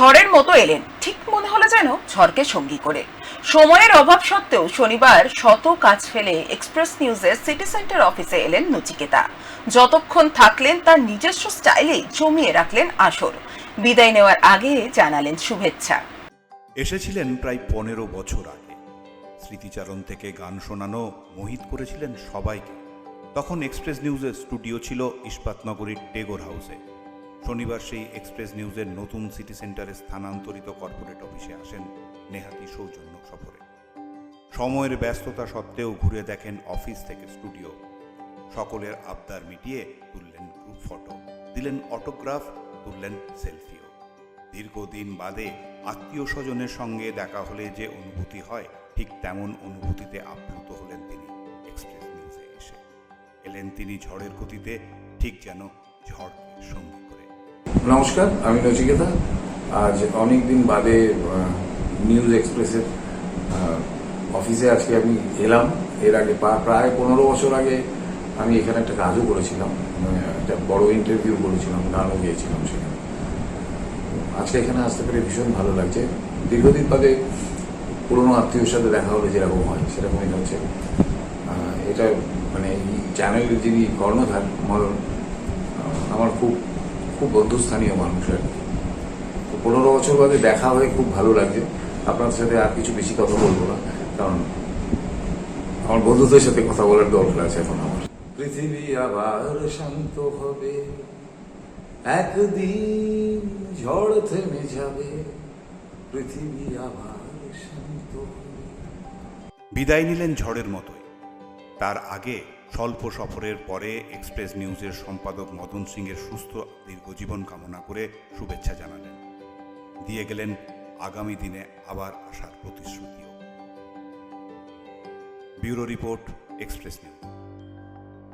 ঝড়ের মতো এলেন। ঠিক মনে হলো যেন ঝড়কে সঙ্গী করে। সময়ের অভাব সত্ত্বেও শনিবার শত কাজ ফেলে এক্সপ্রেস নিউজের সিটি সেন্টার অফিসে এলেন নচিকেতা। যতক্ষণ থাকলেন তার নিজস্ব স্টাইলেই জমিয়ে রাখলেন আসর। বিদায় নেওয়ার আগে জানালেন শুভেচ্ছা। এসেছিলেন প্রায় পনেরো বছর আগে। স্মৃতিচারণ থেকে গান শোনানো মোহিত করেছিলেন সবাইকে। তখন এক্সপ্রেস নিউজের স্টুডিও ছিল ইস্পাতনগরীর টেগোর হাউসে। শনিবার সেই এক্সপ্রেস নিউজের নতুন সিটি সেন্টারে স্থানান্তরিত কর্পোরেট অফিসে আসেন নেহাতি সৌজন্য সফরে। সময়ের ব্যস্ততা সত্ত্বেও ঘুরে দেখেন অফিস থেকে স্টুডিও। সকলের আবদার মিটিয়ে তুললেন গ্রুপ ফটো দিলেন অটোগ্রাফ তুললেন সেলফিও দীর্ঘদিন বাদে আত্মীয় স্বজনের সঙ্গে দেখা হলে যে অনুভূতি হয়, ঠিক তেমন অনুভূতিতে আপ্লুত হলেন তিনি এক্সপ্রেস নিউজে এসে। এলেন তিনি ঝড়ের গতিতে, ঠিক যেন ঝড় সঙ্গী নমস্কার, আমি নচিকেতা আজ অনেক দিন বাদে নিউজ এক্সপ্রেসের অফিসে আজকে আমি এলাম। এর আগে প্রায় পনেরো বছর আগে আমি এখানে একটা কাজও করেছিলাম। মানে একটা বড় ইন্টারভিউ করেছিলাম, গানও গিয়েছিলাম সেখানে। আজকে এখানে আসতে পেরে ভীষণ ভালো লাগছে। দীর্ঘদিন বাদে পুরনো আত্মীয়র সাথে দেখা হলে যেরকম হয়, সেরকমই হচ্ছে। এটা মানে চ্যানেলের যিনি কর্ণধার মদন আমার খুব খুব বন্ধুস্থানীয় মানুষ আর কি। পনেরো বছর বাদে দেখা হয়ে খুব ভালো লাগছে। আপনার সাথে আর কিছু বেশি কথা বলব না, কারণ আমার বন্ধুদের সাথে কথা বলার দরকার আছে এখন আমার। পৃথিবী আবার শান্ত হবে, একদিন ঝড় থেমে যাবে। পৃথিবী আবার শান্ত বিদায় নিলেন ঝড়ের মতোই। তার আগে স্বল্প সফরের পরে এক্সপ্রেস নিউজের সম্পাদক মদন সিংয়ের সুস্থ দীর্ঘজীবন কামনা করে শুভেচ্ছা জানালেন। দিয়ে গেলেন আগামী দিনে আবার আসার প্রতিশ্রুতিও। Bureau report, express news.